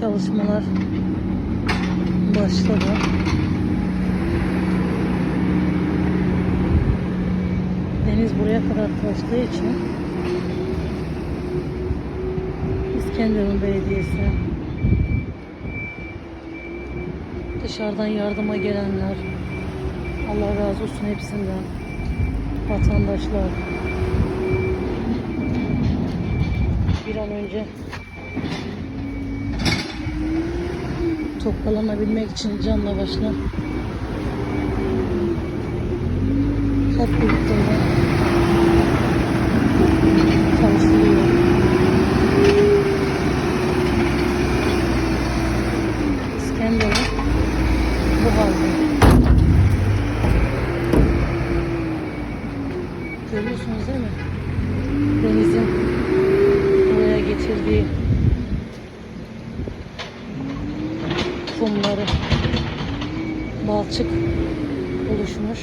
çalışmalar başladı. Deniz buraya kadar taştığı için İskenderun Belediyesi dışarıdan yardıma gelenler Allah razı olsun hepsinden vatandaşlar bir an önce toparlanabilmek için canla başla hep birlikte çalışılıyor. İskenderun bu halde. Görüyorsunuz değil mi? Denizin buraya getirdiği kumları balçık oluşmuş.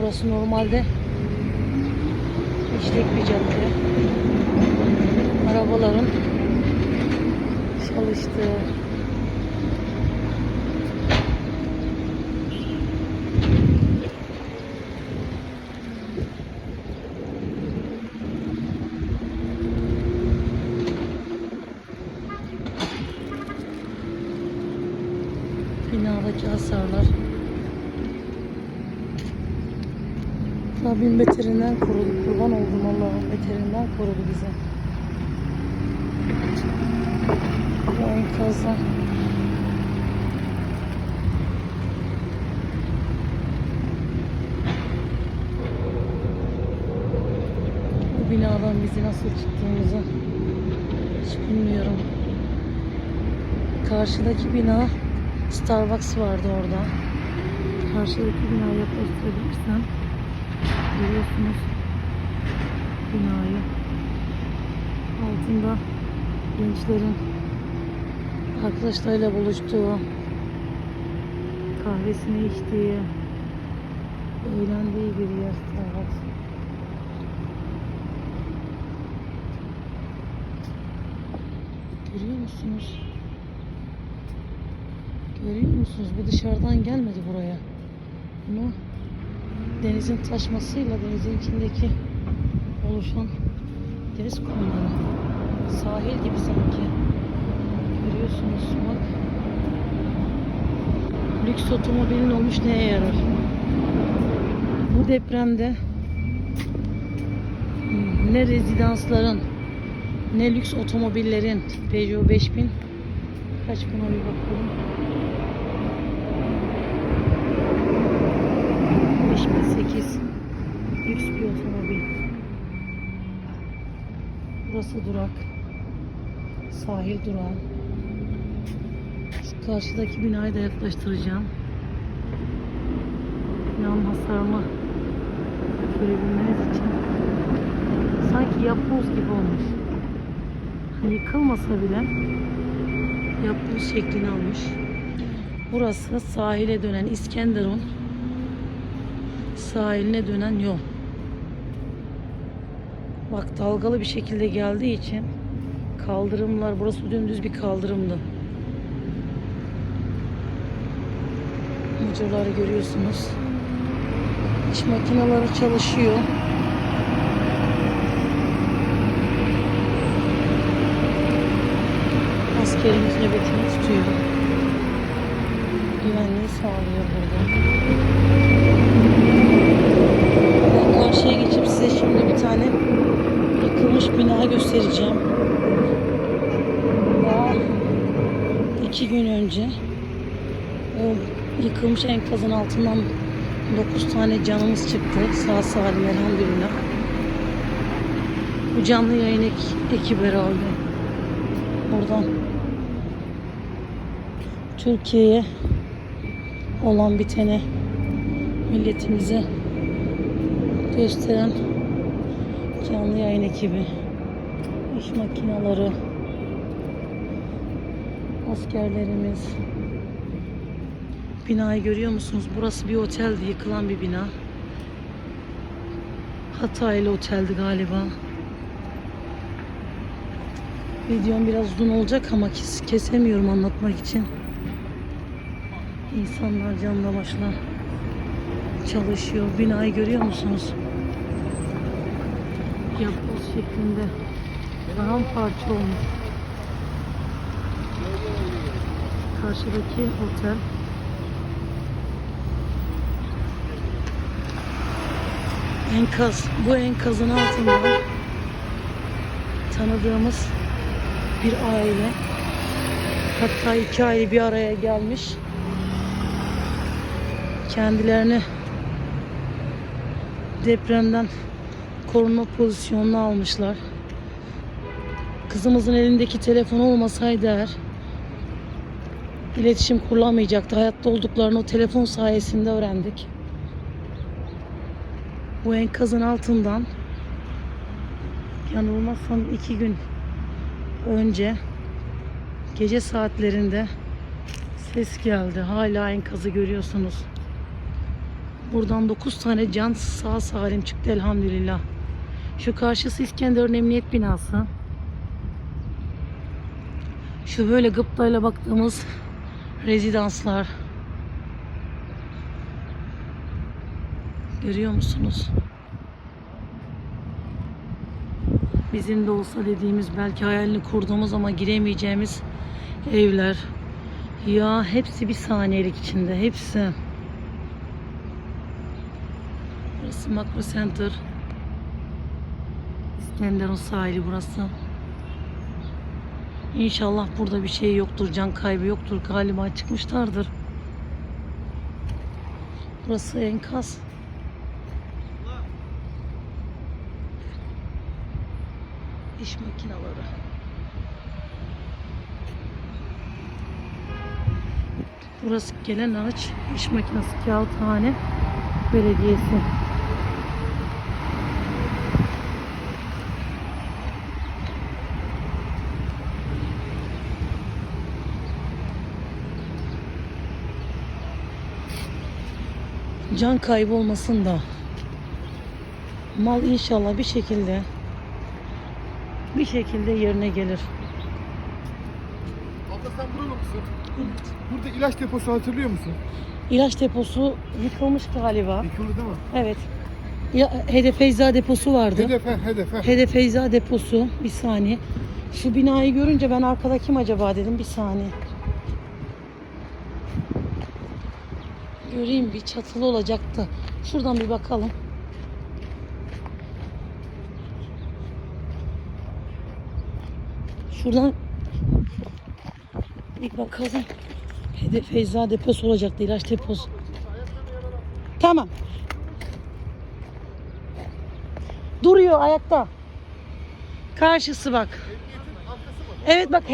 Burası normalde işlek bir cadde. Arabaların çalıştığı binadaki hasarlar. Rabbim beterinden korudu. Kurban oldum Allah'ım beterinden korudu bizi. Bu enkazdan bu binadan bizi nasıl çıktığımızı hiç bilmiyorum. Karşıdaki bina Starbucks vardı orada. Karşıdaki bina yaklaştırabilirsem görüyorsunuz binayı. Altında gençlerin arkadaşlarıyla buluştuğu, kahvesini içtiği, eğlendiği bir yer Starbucks. Görüyor musunuz? Görüyor musunuz? Bu dışarıdan gelmedi buraya. Bunu denizin taşmasıyla denizin içindeki oluşan deniz kumları. Sahil gibi sanki. Görüyorsunuz bak. Lüks otomobilin olmuş neye yarar? Bu depremde ne rezidansların ne lüks otomobillerin Peugeot 5000 kaç buna bir bakalım. 5008 lüks bir otomobil. Burası durak. Sahil durağı. Şu karşıdaki binayı da yaklaştıracağım. Binanın hasarını görebilmeniz için sanki yapboz gibi olmuş. Hani yıkılmasa bile yapboz şeklini almış. Burası sahile dönen İskenderun sahiline dönen yol. Bak dalgalı bir şekilde geldiği için kaldırımlar burası dümdüz bir kaldırımdı. Mıcırları görüyorsunuz. İş makineleri çalışıyor. Askerimiz nöbetini tutuyor. Güvenliği sağlıyor burada. Karşıya geçip size şimdi bir tane yıkılmış bina göstereceğim. Daha iki gün önce o yıkılmış enkazın altından 9 tane canımız çıktı. Sağ salim elhamdülillah. Bu canlı yayın ek- ekibi herhalde. Buradan Türkiye'ye olan biteni milletimize gösteren canlı yayın ekibi, iş makineleri, askerlerimiz. Binayı görüyor musunuz? Burası bir oteldi, yıkılan bir bina. Hataylı oteldi galiba. Videom biraz uzun olacak ama kes- kesemiyorum anlatmak için. İnsanlar canla başla çalışıyor. Binayı görüyor musunuz? Yapboz şeklinde paramparça olmuş. Karşıdaki otel. Enkaz. Bu enkazın altında tanıdığımız bir aile. Hatta iki aile bir araya gelmiş. Kendilerini depremden korunma pozisyonuna almışlar. Kızımızın elindeki telefon olmasaydı eğer iletişim kurulamayacaktı. Hayatta olduklarını o telefon sayesinde öğrendik. Bu enkazın altından yanılmazsam iki gün önce gece saatlerinde ses geldi. Hala enkazı görüyorsunuz. Buradan 9 tane can sağ salim çıktı elhamdülillah. Şu karşısı İskenderun Emniyet Binası. Şu böyle gıptayla baktığımız rezidanslar. Görüyor musunuz? Bizim de olsa dediğimiz belki hayalini kurduğumuz ama giremeyeceğimiz evler. Ya hepsi bir saniyelik içinde. Hepsi. Burası Makro Center. İskenderun sahili burası. İnşallah burada bir şey yoktur, can kaybı yoktur. Galiba çıkmışlardır. Burası enkaz. İş makineleri. Burası gelen ağaç iş makinesi Kağıthane Belediyesi. Can kaybı olmasın da mal inşallah bir şekilde bir şekilde yerine gelir. Abla sen buralı mısın? Burada ilaç deposu hatırlıyor musun? İlaç deposu yıkılmış galiba. Yıkıldı değil mi? Evet. Ya, Hedef Feyza deposu vardı. Hedefe, hedefe. Hedef Feyza deposu. Bir saniye. Şu binayı görünce ben arkada kim acaba dedim. Bir saniye. Göreyim bir çatılı olacaktı. Şuradan bir bakalım. Şuradan bir bakalım. Hedef Feyza deposu olacaktı. ilaç deposu. Tamam. Duruyor ayakta. Karşısı bak. Evet bak